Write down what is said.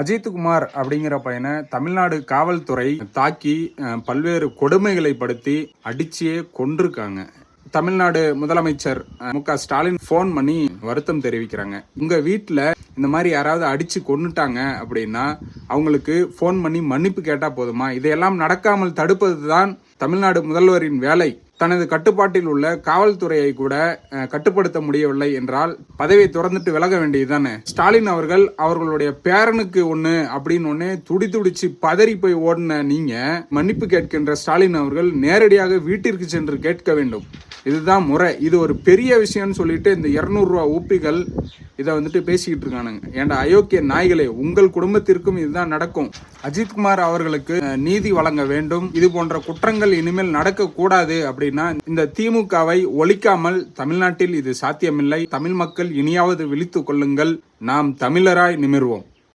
அஜித்குமார் அப்படிங்கிற பையனை தமிழ்நாடு காவல்துறை தாக்கி பல்வேறு கொடுமைகளை படுத்தி அடிச்சே கொண்டிருக்காங்க தமிழ்நாடு முதலமைச்சர் மு க ஸ்டாலின் ஃபோன் பண்ணி வருத்தம் தெரிவிக்கிறாங்க. உங்க வீட்டில் இந்த மாதிரி யாராவது அடிச்சு கொன்னுட்டாங்க அப்படின்னா அவங்களுக்கு ஃபோன் பண்ணி மன்னிப்பு கேட்டால் போதுமா? இதையெல்லாம் நடக்காமல் தடுப்பது தான் தமிழ்நாடு முதல்வரின் வேலை. தனது கட்டுப்பாட்டில் உள்ள காவல்துறையை கூட கட்டுப்படுத்த முடியவில்லை என்றால் பதவியை திறந்துட்டு விலக வேண்டியதுதானே? ஸ்டாலின் அவர்கள் அவர்களுடைய பேரனுக்கு ஒண்ணு அப்படின்னு ஒன்று துடி துடிச்சு பதறி போய் ஓடின நீங்க மன்னிப்பு கேட்கின்ற ஸ்டாலின் அவர்கள் நேரடியாக வீட்டிற்கு சென்று கேட்க வேண்டும். இதுதான் முறை. இது ஒரு பெரிய விஷயம்னு சொல்லிட்டு இந்த இரநூறுவா ஊப்பிகள் இதை வந்துட்டு பேசிக்கிட்டு இருக்கானுங்க. ஏன்டா அயோக்கிய நாய்களே உங்கள் குடும்பத்திற்கும் இதுதான் நடக்கும். அஜித்குமார் அவர்களுக்கு நீதி வழங்க வேண்டும். இது போன்ற குற்றங்கள் இனிமேல் நடக்கக்கூடாது அப்படின்னு இந்த திமுகவை ஒழிக்காமல் தமிழ்நாட்டில் இது சாத்தியமில்லை. தமிழ் மக்கள் இனியாவது விழித்துக் கொள்ளுங்கள். நாம் தமிழராய் நிமிர்வோம்.